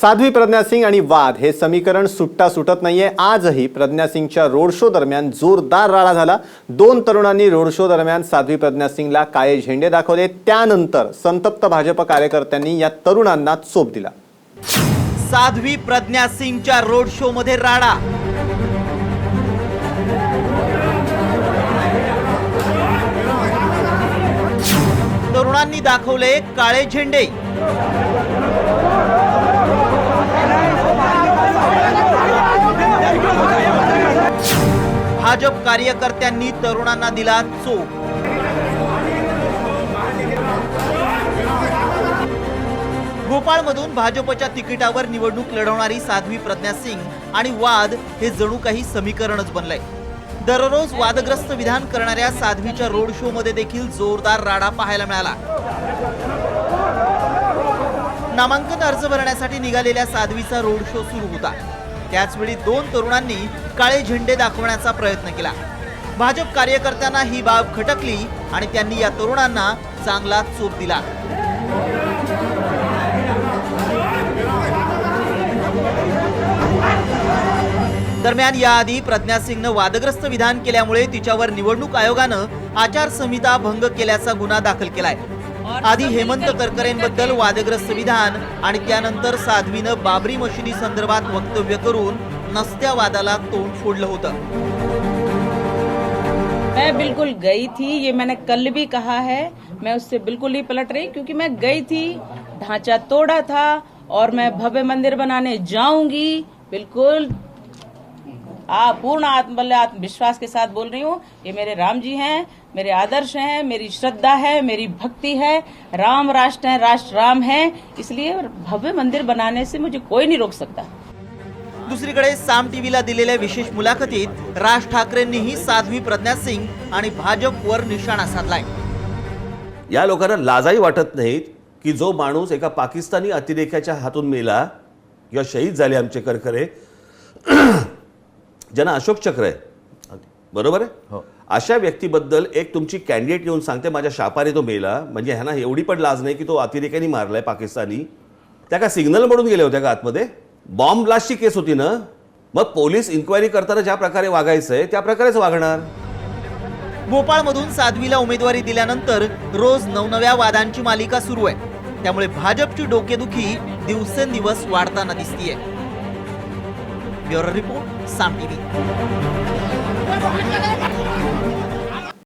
साध्वी प्रज्ञा सिंग आणि वाद हे समीकरण सुट्टा सुटत नाहीये. आजही प्रज्ञा सिंगच्या रोड शो दरम्यान जोरदार राडा झाला. दोन तरुणांनी रोड शो दरम्यान साध्वी प्रज्ञा सिंगला काळे झेंडे दाखवले. त्यानंतर संतप्त भाजप कार्यकर्त्यांनी या तरुणांना चोप दिला. साध्वी प्रज्ञा सिंगच्या रोड शो मध्ये राडा तरुणांनी दाखवले काळे झेंडे. भाजप कार्यकर्त्यांनी तरुणांना दिला चोप भोपाळमधून भाजपच्या तिकिटावर निवडणूक लढवणारी साध्वी प्रज्ञा सिंग आणि वाद हे जणू काही समीकरणच बनलंय. दररोज वादग्रस्त विधान करणाऱ्या साध्वीच्या रोड शो मध्ये देखील जोरदार राडा पाहायला मिळाला. नामांकन अर्ज भरण्यासाठी निघालेल्या साध्वीचा रोड शो सुरू होता. त्याचवेळी दोन तरुणांनी काळे झेंडे दाखवण्याचा प्रयत्न केला. भाजप कार्यकर्त्यांना ही बाब खटकली आणि त्यांनी या तरुणांना चांगला चोप दिला. दरम्यान याआधी प्रज्ञा सिंगनं वादग्रस्त विधान केल्यामुळे तिच्यावर निवडणूक आयोगानं आचारसंहिता भंग केल्याचा गुन्हा दाखल केलाय. आधी हेमंत करकरेंबद्दल वादग्रस्त विधान आणि त्यानंतर साध्वीनं बाबरी मशिदी संदर्भात वक्तव्य करून नसत्या वादाला तोंड फोडलं होतं. मैं बिल्कुल गई थी ये मैंने कल भी कहा है। मैं उससे बिल्कुल ही पलट रही क्योंकि मैं गई थी ढांचा तोड़ा था और मैं भव्य मंदिर बनाने जाऊंगी। बिल्कुल आ पूर्ण आत्मबल आत्मविश्वास के साथ बोल रही हूँ ये मेरे राम जी हैं मेरे आदर्श हैं मेरी श्रद्धा है मेरी भक्ति है राम राष्ट्र है राष्ट्र राम है इसलिए भव्य मंदिर बनाने से मुझे कोई नहीं रोक सकता। दुसरीकडे साम टीव्हीला दिलेल्या विशेष मुलाखतीत राज ठाकरेंनीही साध्वी प्रज्ञा सिंग आणि भाजपवर निशाणा साधलाय. या लोकांना लाजाही वाटत नाहीत की जो माणूस एका पाकिस्तानी अतिरेक्याच्या हातून मेला किंवा शहीद झाले आमचे करकरे ज्यांना अशोक चक्र आहे. बरोबर आहे? अशा व्यक्तीबद्दल एक तुमची कॅन्डिडेट येऊन सांगते माझ्या शापाने तो मेला. म्हणजे ह्यांना एवढी पण लाज नाही की तो अतिरेक्याने मारलाय पाकिस्तानी. त्या का सिग्नल म्हणून गेले होत्या का आतमध्ये? बॉम्ब ब्लास्टची केस होती ना? मग पोलीस इन्क्वायरी करताना ज्या प्रकारे वागायचंय त्या प्रकारेच वागणार. भोपाळमधून साध्वीला उमेदवारी दिल्यानंतर रोज नवनव्या वादांची मालिका सुरू आहे. त्यामुळे भाजपची डोकेदुखी दिवसेंदिवस वाढताना दिसतीये. Bureau Report Sam TV.